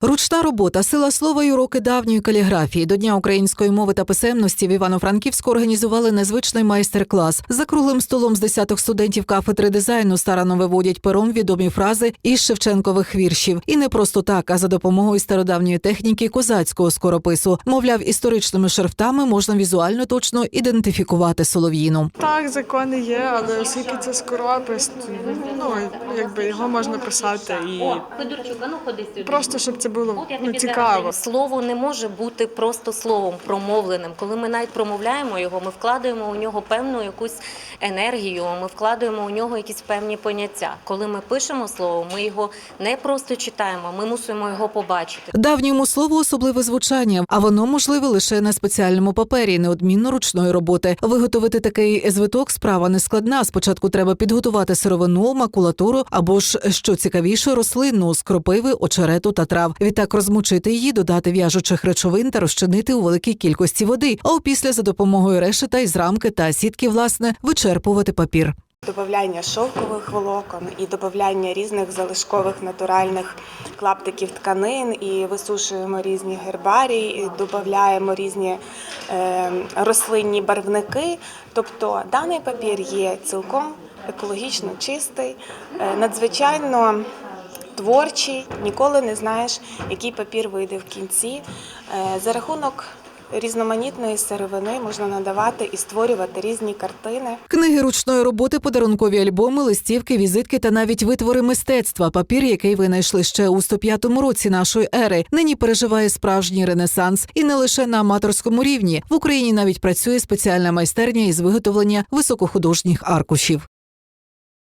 Ручна робота, сила слова й уроки давньої каліграфії. До Дня української мови та писемності в Івано-Франківську організували незвичний майстер-клас. За круглим столом з десяток студентів кафедри дизайну старано виводять пером відомі фрази із Шевченкових віршів. І не просто так, а за допомогою стародавньої техніки козацького скоропису. Мовляв, історичними шрифтами можна візуально точно ідентифікувати солов'їну. Так, закони є, але оскільки це скоропис, ну якби його можна писати і ну просто щоб це було От ну, цікаво. Слово не може бути просто словом промовленим. Коли ми навіть промовляємо його, ми вкладаємо у нього певну якусь енергію, ми вкладаємо у нього якісь певні поняття. Коли ми пишемо слово, ми його не просто читаємо, ми мусимо його побачити. Давньому слову особливе звучання, а воно можливе лише на спеціальному папері, неодмінно ручної роботи. Виготовити такий звиток справа не складна. Спочатку треба підготувати сировину, макулатуру або ж що цікавіше, рослинну з кропиви, очерету та трав. Відтак розмочити її, додати в'яжучих речовин та розчинити у великій кількості води. А опісля за допомогою решета із рамки та сітки, власне, вичерпувати папір. Добавляння шовкових волокон і додавання різних залишкових натуральних клаптиків тканин, і висушуємо різні гербарії, і додаємо різні е, рослинні барвники. Тобто даний папір є цілком екологічно чистий, е, надзвичайно творчий. Ніколи не знаєш, який папір вийде в кінці. Е, за рахунок різноманітної сировини можна надавати і створювати різні картини. Книги ручної роботи, подарункові альбоми, листівки, візитки та навіть витвори мистецтва. Папір, який винайшли ще у 105-му році нашої ери, нині переживає справжній ренесанс, і не лише на аматорському рівні. В Україні навіть працює спеціальна майстерня із виготовлення високохудожніх аркушів.